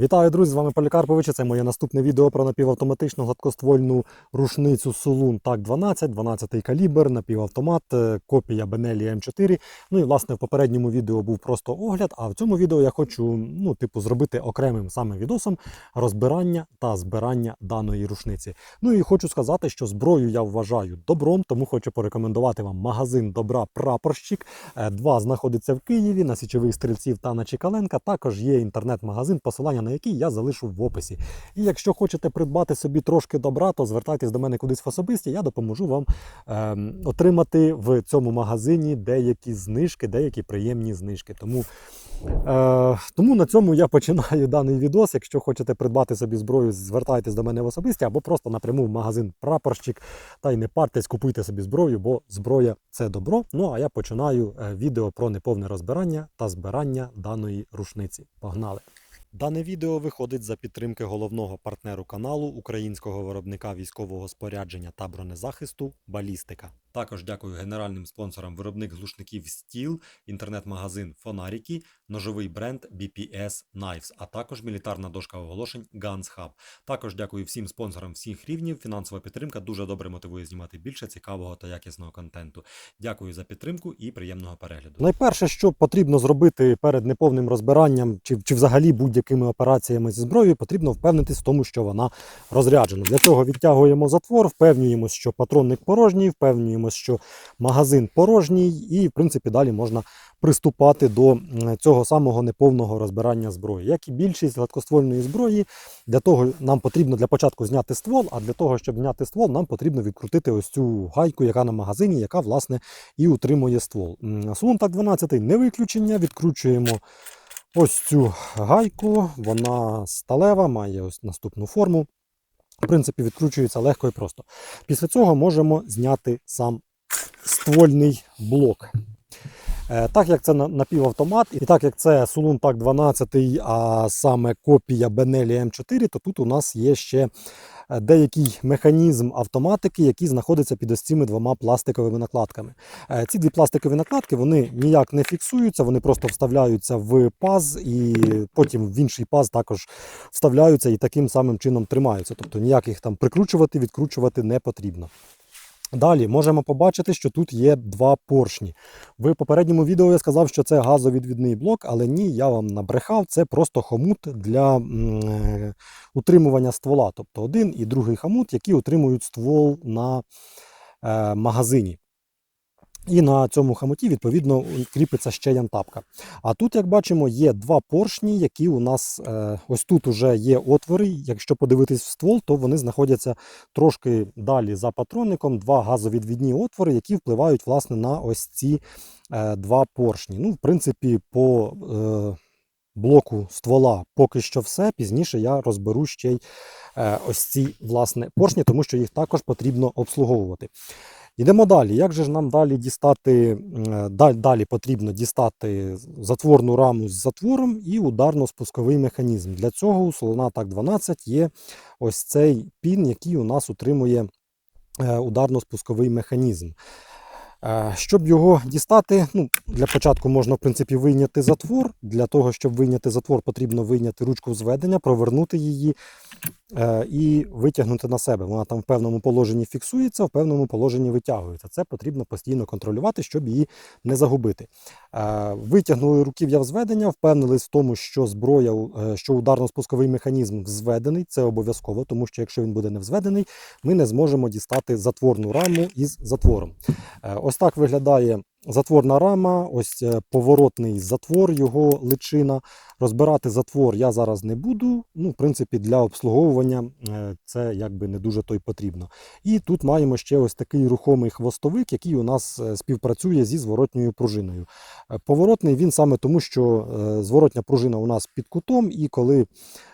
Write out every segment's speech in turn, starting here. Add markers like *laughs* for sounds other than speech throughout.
Вітаю, друзі! З вами Полікарпович. Це моє наступне відео про напівавтоматичну гладкоствольну рушницю Сулун Так 12, 12 калібр, напівавтомат, е, копія Benelli M4. Ну і власне в попередньому відео був просто огляд. А в цьому відео я хочу ну, типу, зробити окремим саме відосом розбирання та збирання даної рушниці. Ну і хочу сказати, що зброю я вважаю добром, тому хочу порекомендувати вам магазин добра Прапорщик. Е, Два знаходиться в Києві на січових стрільців та на Чекаленка. Також є інтернет-магазин, посилання на який я залишу в описі. І якщо хочете придбати собі трошки добра, то звертайтесь до мене кудись в особисті, я допоможу вам ем, отримати в цьому магазині деякі знижки, деякі приємні знижки. Тому, е, тому на цьому я починаю даний відос. Якщо хочете придбати собі зброю, звертайтесь до мене в особисті або просто напряму в магазин Прапорщик та й не партесь, купуйте собі зброю, бо зброя це добро. Ну а я починаю е, відео про неповне розбирання та збирання даної рушниці. Погнали! Дане відео виходить за підтримки головного партнеру каналу українського виробника військового спорядження та бронезахисту Балістика. Також дякую генеральним спонсорам виробник глушників Steel, інтернет-магазин Фонаріки, ножовий бренд BPS Knives, а також мілітарна дошка оголошень Guns Hub. Також дякую всім спонсорам всіх рівнів. Фінансова підтримка дуже добре мотивує знімати більше цікавого та якісного контенту. Дякую за підтримку і приємного перегляду. Найперше, що потрібно зробити перед неповним розбиранням чи, чи взагалі будь-якими операціями зі зброєю, потрібно впевнитись в тому, що вона розряджена. Для цього відтягуємо затвор, впевнюємося, що патронник порожній, впевнюємося, що магазин порожній, і в принципі далі можна приступати до цього самого неповного розбирання зброї. Як і більшість гладкоствольної зброї, для того нам потрібно для початку зняти ствол, а для того, щоб зняти ствол, нам потрібно відкрутити ось цю гайку, яка на магазині, яка власне і утримує ствол. Сулун так 12 не виключення. Відкручуємо ось цю гайку. Вона сталева, має ось наступну форму. В принципі, відкручується легко і просто. Після цього можемо зняти сам ствольний блок. Е, Так як це напівавтомат, і так як це Sулун Так 12, а саме копія Benelli M4, то тут у нас є ще е, деякий механізм автоматики, який знаходиться під ось цими двома пластиковими накладками. Е, Ці дві пластикові накладки вони ніяк не фіксуються, вони просто вставляються в паз, і потім в інший паз також вставляються і таким самим чином тримаються. Тобто ніяких там прикручувати, відкручувати не потрібно. Далі можемо побачити, що тут є два поршні. В попередньому відео я сказав, що це газовідвідний блок, але ні, я вам набрехав. Це просто хомут для е, утримування ствола. Тобто один і другий хомут, які утримують ствол на е, магазині. І на цьому хамуті, відповідно, кріпиться ще янтапка. А тут, як бачимо, є два поршні, які у нас е, ось тут уже є отвори. Якщо подивитись в ствол, то вони знаходяться трошки далі за патронником. Два газовідвідні отвори, які впливають власне на ось ці е, два поршні. Ну, в принципі, по е, блоку ствола поки що все. Пізніше я розберу ще й ось ці власне поршні, тому що їх також потрібно обслуговувати. Йдемо далі. Як же ж нам далі дістати? е, да- Далі потрібно дістати затворну раму з затвором і ударно-спусковий механізм. Для цього у Солона Так 12 є ось цей пін, який у нас утримує е, ударно-спусковий механізм. Е, Щоб його дістати, ну, для початку можна в принципі вийняти затвор. Для того, щоб вийняти затвор, потрібно вийняти ручку зведення, провернути її і витягнути на себе. Вона там в певному положенні фіксується, в певному положенні витягується. Це потрібно постійно контролювати, щоб її не загубити. Е, Витягнули руків'я взведення, впевнились в тому, що зброя, е, що ударно-спусковий механізм взведений. Це обов'язково, тому що якщо він буде не взведений, ми не зможемо дістати затворну раму із затвором. Е, Ось так виглядає затворна рама, ось е, поворотний затвор, його личина. Розбирати затвор я зараз не буду. Ну, в принципі, для обслуговування е, це якби не дуже то потрібно. І тут маємо ще ось такий рухомий хвостовик, який у нас е, співпрацює зі зворотньою пружиною. Поворотний він саме тому, що зворотня пружина у нас під кутом, і коли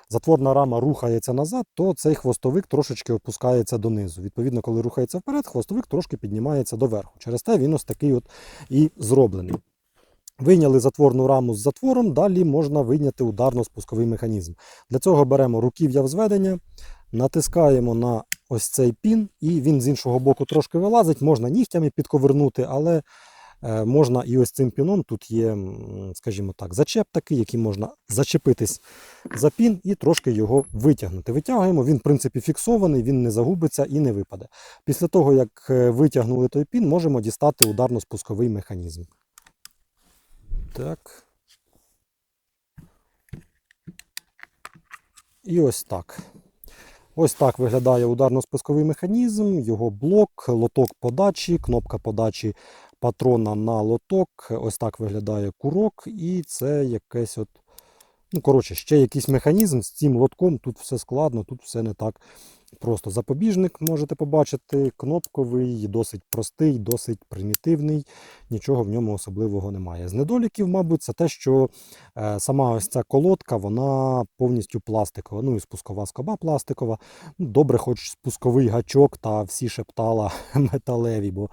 затворна рама рухається назад, то цей хвостовик трошечки опускається донизу. Відповідно, коли рухається вперед, хвостовик трошки піднімається доверху. Через те він ось такий от і зроблений. Вийняли затворну раму з затвором, далі можна вийняти ударно-спусковий механізм. Для цього беремо руків'я взведення, натискаємо на ось цей пін, і він з іншого боку трошки вилазить. Можна нігтями підковернути, але можна і ось цим піном, тут є, скажімо так, зачеп такий, який можна зачепитись за пін і трошки його витягнути. Витягуємо, він, в принципі, фіксований, він не загубиться і не випаде. Після того, як е, витягнули той пін, можемо дістати ударно-спусковий механізм. Так. І ось так. Ось так виглядає ударно-спусковий механізм, його блок, лоток подачі, кнопка подачі патрона на лоток. Ось так виглядає курок, і це якесь от. Ну, коротше, ще якийсь механізм з цим лотком. Тут все складно, тут все не так просто. Запобіжник можете побачити, кнопковий, досить простий, досить примітивний, нічого в ньому особливого немає. З недоліків, мабуть, це те, що е, сама ось ця колодка, вона повністю пластикова. Ну і спускова скоба пластикова. Добре, хоч спусковий гачок та всі шептала *laughs* металеві, бо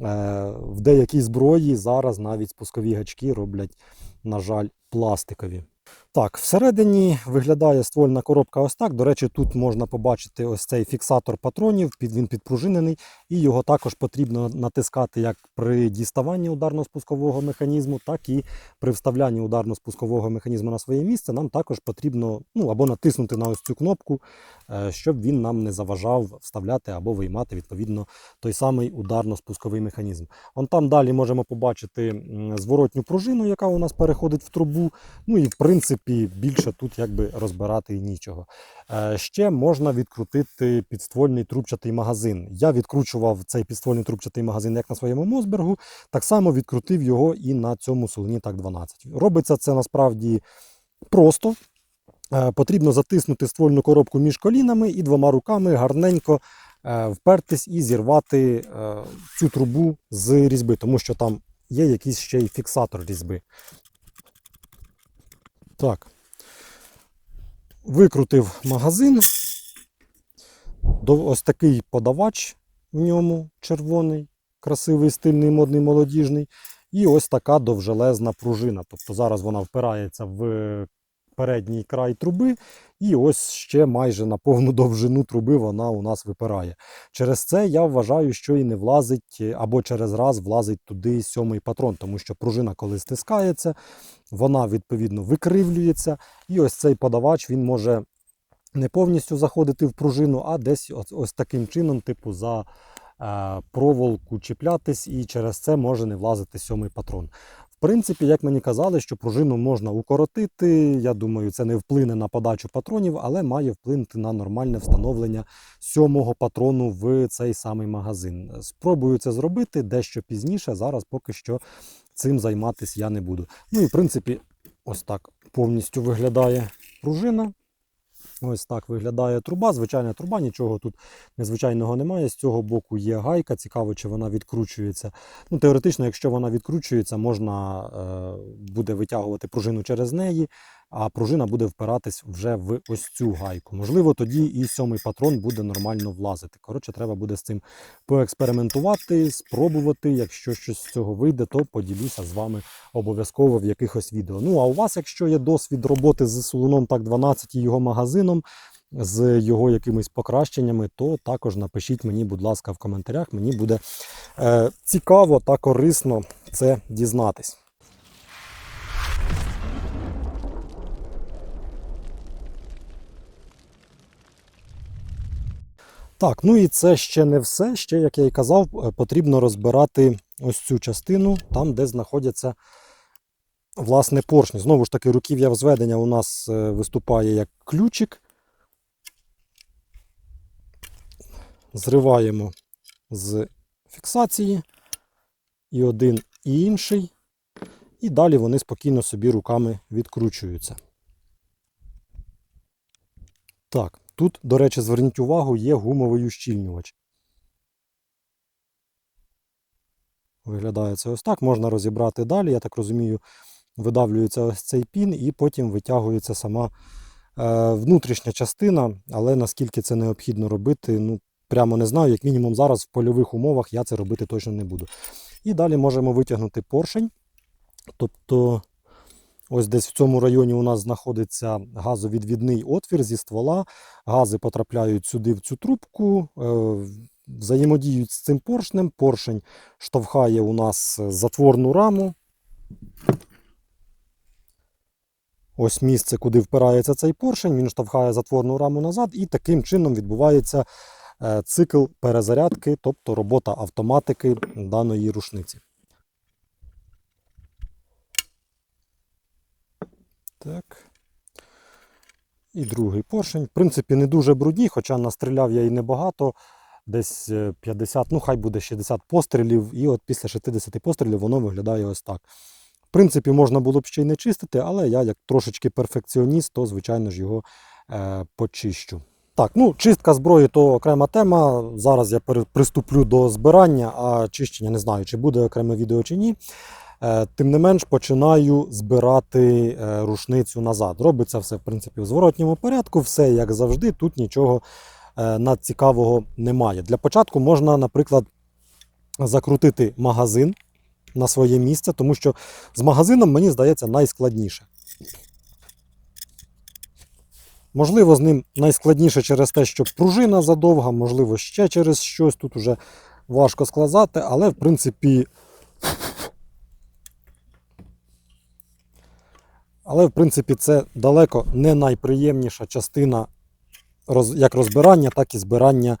в деякій зброї зараз навіть спускові гачки роблять, на жаль, пластикові. Так, всередині виглядає ствольна коробка ось так. До речі, тут можна побачити ось цей фіксатор патронів, він підпружинений, і його також потрібно натискати як при діставанні ударно-спускового механізму, так і при вставлянні ударно-спускового механізму на своє місце. Нам також потрібно ну, або натиснути на ось цю кнопку, е, щоб він нам не заважав вставляти або виймати відповідно той самий ударно-спусковий механізм. Он там далі можемо побачити зворотню пружину, яка у нас переходить в трубу. Ну і в принципі більше тут якби розбирати нічого. Е, Ще можна відкрутити підствольний трубчатий магазин. Я відкручував цей підствольний трубчатий магазин як на своєму Мосбергу, так само відкрутив його і на цьому Солоні так 12. Робиться це насправді просто. Е, Потрібно затиснути ствольну коробку між колінами і двома руками гарненько е, впертись і зірвати е, цю трубу з різьби, тому що там є якийсь ще й фіксатор різьби. Так. Викрутив магазин. Ось такий подавач в ньому червоний, красивий, стильний, модний, молодіжний. І ось така довжелезна пружина. Тобто зараз вона впирається в передній край труби, і ось ще майже на повну довжину труби вона у нас випирає. Через це я вважаю, що і не влазить, е, або через раз влазить туди сьомий патрон, тому що пружина, коли стискається, вона відповідно викривлюється. І ось цей подавач він може не повністю заходити в пружину, а десь ось, ось таким чином, типу, за е, проволоку чіплятись, і через це може не влазити сьомий патрон. В принципі, як мені казали, що пружину можна укоротити. Я думаю, це не вплине на подачу патронів, але має вплинути на нормальне встановлення сьомого патрону в цей самий магазин. Спробую це зробити дещо пізніше. Зараз поки що цим займатися я не буду. Ну і в принципі, ось так повністю виглядає пружина. Ось так виглядає труба. Звичайна труба, нічого тут незвичайного немає. З цього боку є гайка. Цікаво, чи вона відкручується. Ну, теоретично, якщо вона відкручується, можна е, буде витягувати пружину через неї, а пружина буде впиратись вже в ось цю гайку. Можливо, тоді і сьомий патрон буде нормально влазити. Коротше, треба буде з цим поекспериментувати, спробувати. Якщо щось з цього вийде, то поділюся з вами обов'язково в якихось відео. Ну а у вас, якщо є досвід роботи з Солоном так 12 і його магазином, з його якимись покращеннями, то також напишіть мені, будь ласка, в коментарях. Мені буде е, цікаво та корисно це дізнатись. Так, ну і це ще не все. Ще, як я і казав, е, потрібно розбирати ось цю частину, там, де знаходяться власне поршні. Знову ж таки, руків'я взведення у нас е, виступає як ключик. Зриваємо з фіксації і один, і інший. І далі вони спокійно собі руками відкручуються. Так, тут, до речі, зверніть увагу, є гумовий ущільнювач. Виглядає це ось так. Можна розібрати далі. Я так розумію, видавлюється ось цей пін і потім витягується сама е, внутрішня частина, але наскільки це необхідно робити, ну, прямо не знаю. Як мінімум зараз в польових умовах я це робити точно не буду. І далі можемо витягнути поршень. Тобто, ось десь в цьому районі у нас знаходиться газовідвідний отвір зі ствола. Гази потрапляють сюди в цю трубку. е, взаємодіють з цим поршнем. Поршень штовхає у нас затворну раму. Ось місце, куди впирається цей поршень, він штовхає затворну раму назад, і таким чином відбувається е, цикл перезарядки, тобто робота автоматики даної рушниці. Так. І другий поршень. В принципі, не дуже брудні, хоча настріляв я і небагато. Десь е, 50, ну хай буде 60 пострілів, і от після 60 пострілів воно виглядає ось так. В принципі, можна було б ще й не чистити, але я як трошечки перфекціоніст, то, звичайно ж, його е, почищу. Так, ну чистка зброї то окрема тема. Зараз я приступлю до збирання, а чищення не знаю, чи буде окреме відео чи ні. Е, Тим не менш, починаю збирати е, рушницю назад. Робиться все, в принципі, в зворотньому порядку, все як завжди, тут нічого е, надцікавого немає. Для початку можна, наприклад, закрутити магазин на своє місце, тому що з магазином, мені здається, найскладніше. Можливо, з ним найскладніше через те, що пружина задовга, можливо, ще через щось. Тут уже важко сказати, але в принципі. Але, в принципі, це далеко не найприємніша частина як розбирання, так і збирання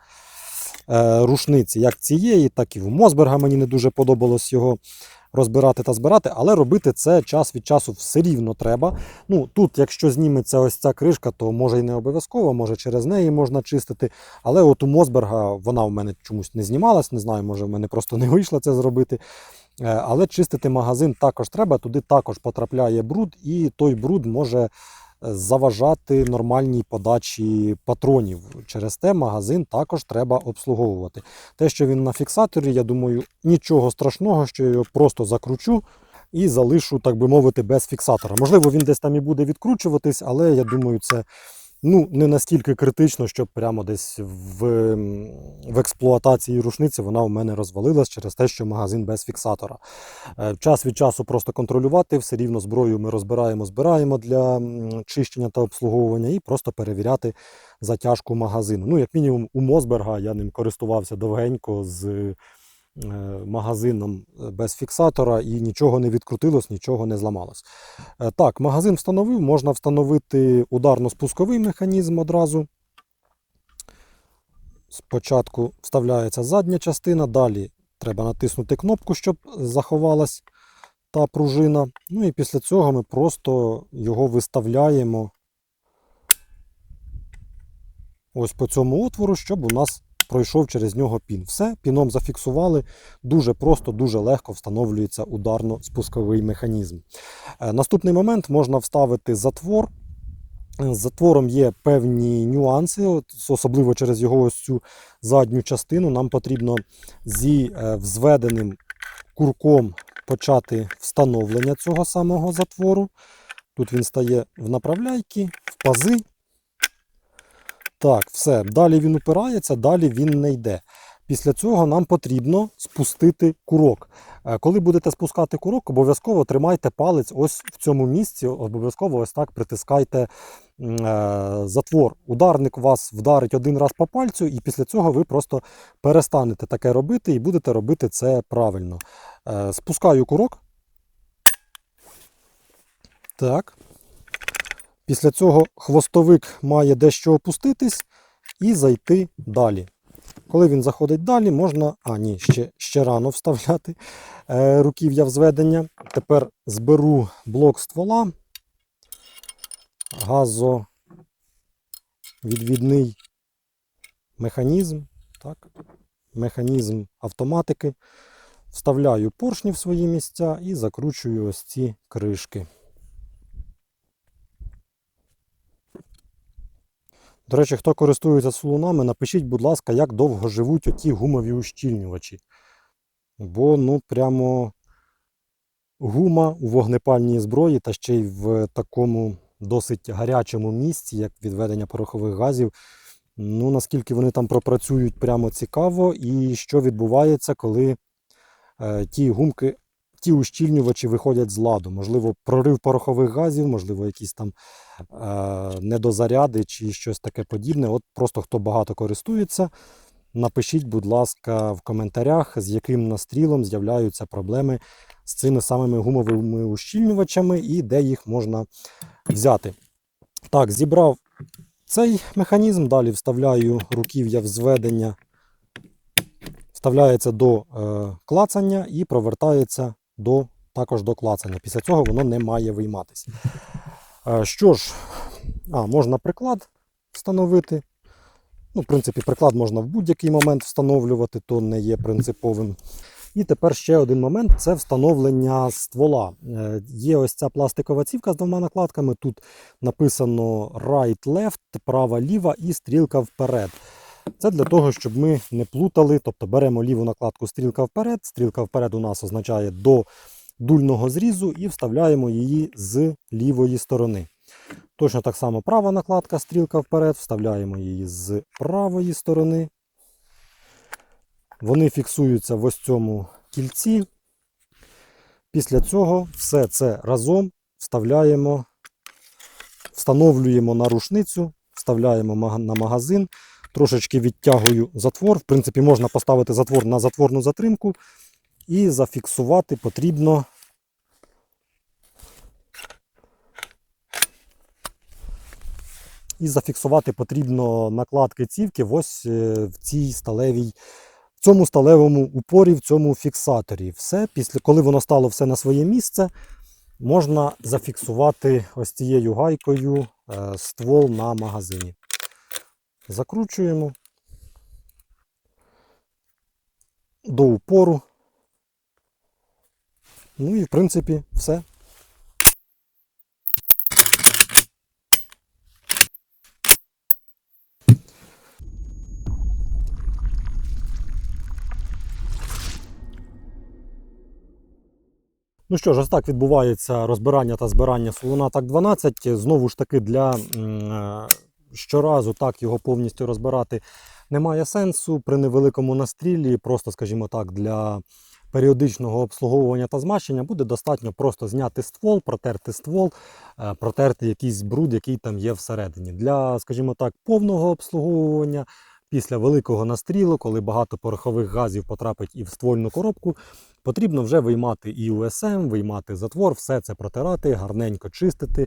е, рушниці. Як цієї, так і в Мосберга мені не дуже подобалось його розбирати та збирати, але робити це час від часу все рівно треба. Ну, тут, якщо зніметься ось ця кришка, то може і не обов'язково, може через неї можна чистити. Але от у Мосберга вона в мене чомусь не знімалась, не знаю, може в мене просто не вийшло це зробити. Е, Але чистити магазин також треба, туди також потрапляє бруд, і той бруд може е, заважати нормальній подачі патронів. Через те магазин також треба обслуговувати. Те, що він на фіксаторі, я думаю, нічого страшного, що я його просто закручу і залишу, так би мовити, без фіксатора. Можливо, він десь там і буде відкручуватись, але я думаю, це ну, не настільки критично, щоб прямо десь в, в експлуатації рушниці вона у мене розвалилась через те, що магазин без фіксатора. Е, Час від часу просто контролювати, все рівно зброю ми розбираємо, збираємо для чищення та обслуговування і просто перевіряти затяжку магазину. Ну, як мінімум, у Мосберга я ним користувався довгенько з магазином е, без фіксатора і нічого не відкрутилось, нічого не зламалось. Е, Так, магазин встановив, можна встановити ударно-спусковий механізм одразу. Спочатку вставляється задня частина, далі треба натиснути кнопку, щоб заховалась та пружина. Ну і після цього ми просто його виставляємо ось по цьому отвору, щоб у нас пройшов через нього пін. Все, піном зафіксували. Дуже просто, дуже легко встановлюється ударно-спусковий механізм. Е, Наступний момент можна вставити затвор. З затвором є певні нюанси, особливо через його ось цю задню частину. Нам потрібно зі е, взведеним курком почати встановлення цього самого затвору. Тут він стає в направляйки, в пази. Так, все. Далі він упирається, далі він не йде. Після цього нам потрібно спустити курок. Е, Коли будете спускати курок, обов'язково тримайте палець ось в цьому місці, обов'язково ось так притискайте е, затвор. Ударник вас вдарить один раз по пальцю, і після цього ви просто перестанете таке робити і будете робити це правильно. Е, Спускаю курок. Так. Після цього хвостовик має дещо опуститись і зайти далі. Коли він заходить далі, можна. А, ні, ще, ще рано вставляти е, руків'я взведення. Тепер зберу блок ствола, газовідвідний механізм. Так, механізм автоматики. Вставляю поршні в свої місця і закручую ось ці кришки. До речі, хто користується сулунами, напишіть, будь ласка, як довго живуть оті гумові ущільнювачі. Бо, ну, прямо гума у вогнепальній зброї та ще й в такому досить гарячому місці, як відведення порохових газів. Ну, наскільки вони там пропрацюють, прямо цікаво. І що відбувається, коли е, ті гумки, ті ущільнювачі виходять з ладу. Можливо, прорив порохових газів, можливо, якісь там е, недозаряди чи щось таке подібне. От просто хто багато користується, напишіть, будь ласка, в коментарях, з яким настрілом з'являються проблеми з цими самими гумовими ущільнювачами і де їх можна взяти. Так, зібрав цей механізм, далі вставляю руків'я в зведення, вставляється до е, клацання і провертається до, також до клацання. Після цього воно не має вийматися. Е, що ж, а, можна приклад встановити. Ну, в принципі, приклад можна в будь-який момент встановлювати, то не є принциповим. І тепер ще один момент це встановлення ствола. Е, Є ось ця пластикова цівка з двома накладками. Тут написано right, left, права, ліва і стрілка вперед. Це для того, щоб ми не плутали. Тобто беремо ліву накладку стрілка вперед. Стрілка вперед у нас означає до дульного зрізу і вставляємо її з лівої сторони. Точно так само права накладка, стрілка вперед, вставляємо її з правої сторони. Вони фіксуються в ось цьому кільці. Після цього все це разом вставляємо, встановлюємо на рушницю, вставляємо на магазин, трошечки відтягую затвор. В принципі, можна поставити затвор на затворну затримку і зафіксувати потрібно і зафіксувати потрібно накладки цівки ось е, в цій сталевій, в цьому сталевому упорі, в цьому фіксаторі. Все, після, коли воно стало все на своє місце, можна зафіксувати ось цією гайкою е, ствол на магазині. Закручуємо до упору. Ну і в принципі все. Ну що ж, ось так відбувається розбирання та збирання Солона так 12. Знову ж таки, для е, щоразу так його повністю розбирати немає сенсу. При невеликому настрілі, просто, скажімо так, для періодичного обслуговування та змащення буде достатньо просто зняти ствол, протерти ствол, е, протерти якийсь бруд, який там є всередині. Для, скажімо так, повного обслуговування. Після великого настрілу, коли багато порохових газів потрапить і в ствольну коробку, потрібно вже виймати і УСМ, виймати затвор, все це протирати, гарненько чистити,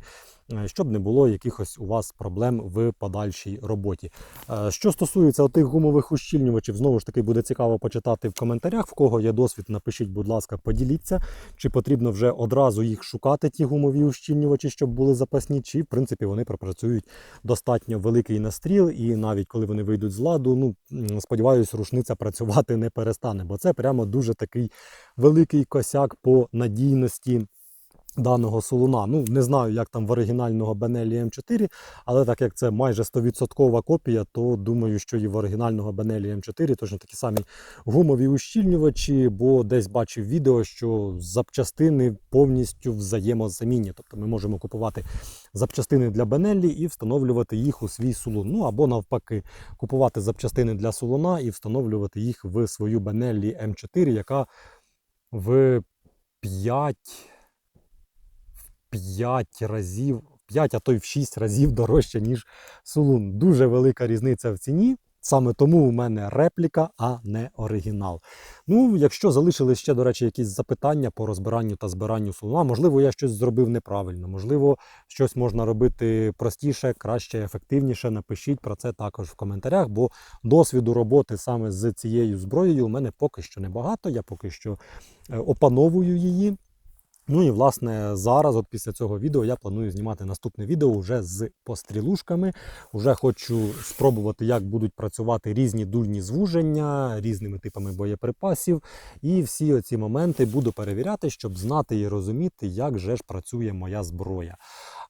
щоб не було якихось у вас проблем в подальшій роботі. Е, Що стосується тих гумових ущільнювачів, знову ж таки буде цікаво почитати в коментарях. В кого є досвід, напишіть, будь ласка, поділіться, чи потрібно вже одразу їх шукати, ті гумові ущільнювачі, щоб були запасні, чи в принципі вони пропрацюють достатньо великий настріл, і навіть коли вони вийдуть з ладу, ну сподіваюсь, рушниця працювати не перестане, бо це прямо дуже такий великий косяк по надійності. Даного солуна. Ну, не знаю, як там в оригінального Benelli M4, але так як це майже 100% копія, то думаю, що і в оригінального Benelli M4 точно такі самі гумові ущільнювачі, бо десь бачив відео, що запчастини повністю взаємозамінні. Тобто ми можемо купувати запчастини для Benelli і встановлювати їх у свій сулун. Ну або навпаки, купувати запчастини для солуна і встановлювати їх в свою Benelli M4, яка в 5 5 разів, 5, а то й в 6 разів дорожче, ніж Сулун. Дуже велика різниця в ціні. Саме тому у мене репліка, а не оригінал. Ну, якщо залишились ще, до речі, якісь запитання по розбиранню та збиранню сулуна, можливо, я щось зробив неправильно, можливо, щось можна робити простіше, краще, ефективніше. Напишіть про це також в коментарях, бо досвіду роботи саме з цією зброєю у мене поки що небагато. Я поки що е, опановую її. Ну і власне зараз, от після цього відео, я планую знімати наступне відео вже з пострілушками. Уже хочу спробувати, як будуть працювати різні дульні звуження, різними типами боєприпасів. І всі оці моменти буду перевіряти, щоб знати і розуміти, як же ж працює моя зброя.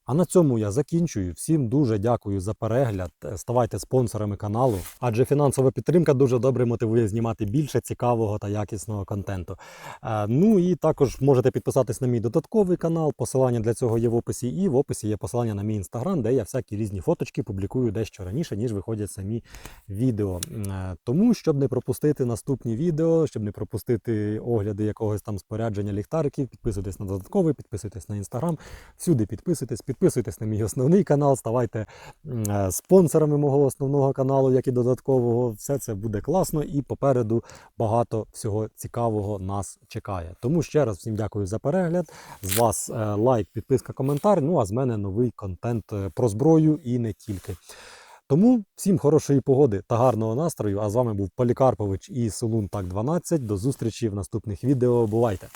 А на цьому я закінчую. Всім дуже дякую за перегляд. Е, Ставайте спонсорами каналу, адже фінансова підтримка дуже добре мотивує знімати більше цікавого та якісного контенту. Е, Ну і також можете підписатись на мій додатковий канал. Посилання для цього є в описі, і в описі є посилання на мій інстаграм, де я всякі різні фоточки публікую дещо раніше, ніж виходять самі відео. Е, Тому, щоб не пропустити наступні відео, щоб не пропустити огляди якогось там спорядження ліхтариків, підписуйтесь на додатковий, підписуйтесь на інстаграм, всюди підписуйтесь, Підписуйтесь на мій основний канал, ставайте е, спонсорами мого основного каналу, як і додаткового. Все це буде класно і попереду багато всього цікавого нас чекає. Тому ще раз всім дякую за перегляд. З вас е, лайк, підписка, коментар. Ну а з мене новий контент е, про зброю і не тільки. Тому всім хорошої погоди та гарного настрою. А з вами був Полікарпович і Солун Так 12. До зустрічі в наступних відео. Бувайте!